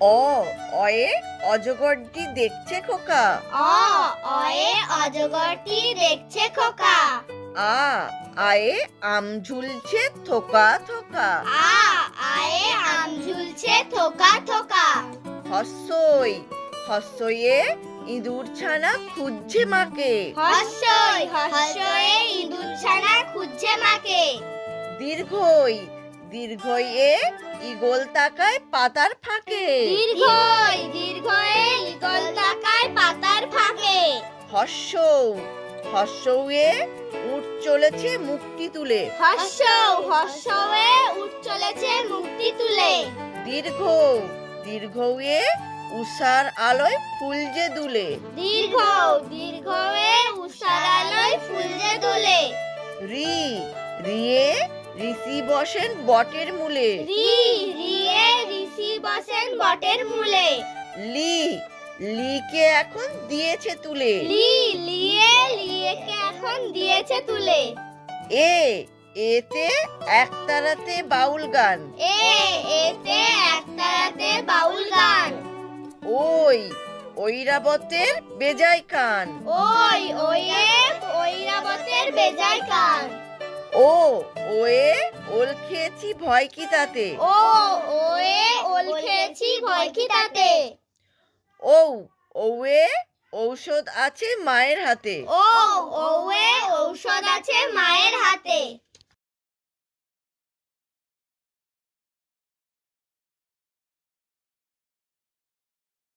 অ অয়ে অজগরটি দেখছে খোকা। অ অয়ে অজগরটি দেখছে খোকা। আ আয়ে আম ঝুলছে থোকা থোকা। আ আয়ে আম ঝুলছে থোকা থোকা। হস্যই হস্যয়ে ইঁদুর ছানা খুঁজছে মাকে। হর্ষই হর্ষয়ে ইঁদুর ছানা খুঁজছে মাকে। দীর্ঘই দীর্ঘয়ে ইগল তাকায় পাতার ফাঁকে। ইগল তাকায় পাতার ফাঁকে। হর্ষ হর্ষয়ে উঠ চলেছে মুক্তি তুলে। হর্ষ চলেছে মুক্তি তুলে। দীর্ঘ দীর্ঘয়ে উষার আলোয় ফুল যে দুলে। দীর্ঘ দীর্ঘয়ে উষারালয় ফুল যে দোলে। রি রিয়ে ঋষি বসেন বটের মূলে। রি রিয়ে ঋষি বসেন বটের মূলে। লি লিকে এখন দিয়েছে তুলে। লি লিয়ে লিয়েকে এখন দিয়েছে তুলে। এ এতে একতারাতে বাউল গান। এ এতে একতারাতে বাউল গান। ওই ঐরাবতের বেজায় কান। ওই ওয়ে ঐরাবতের বেজায় কান। ও ওয়ে ওল খেয়েছি ভয় কি তাতে? ও ওয়ে ওল খেয়েছি ভয় কি তাতে? ও ওয়ে ঔষধ আছে মায়ের হাতে। ও ওয়ে ঔষধ আছে মায়ের হাতে।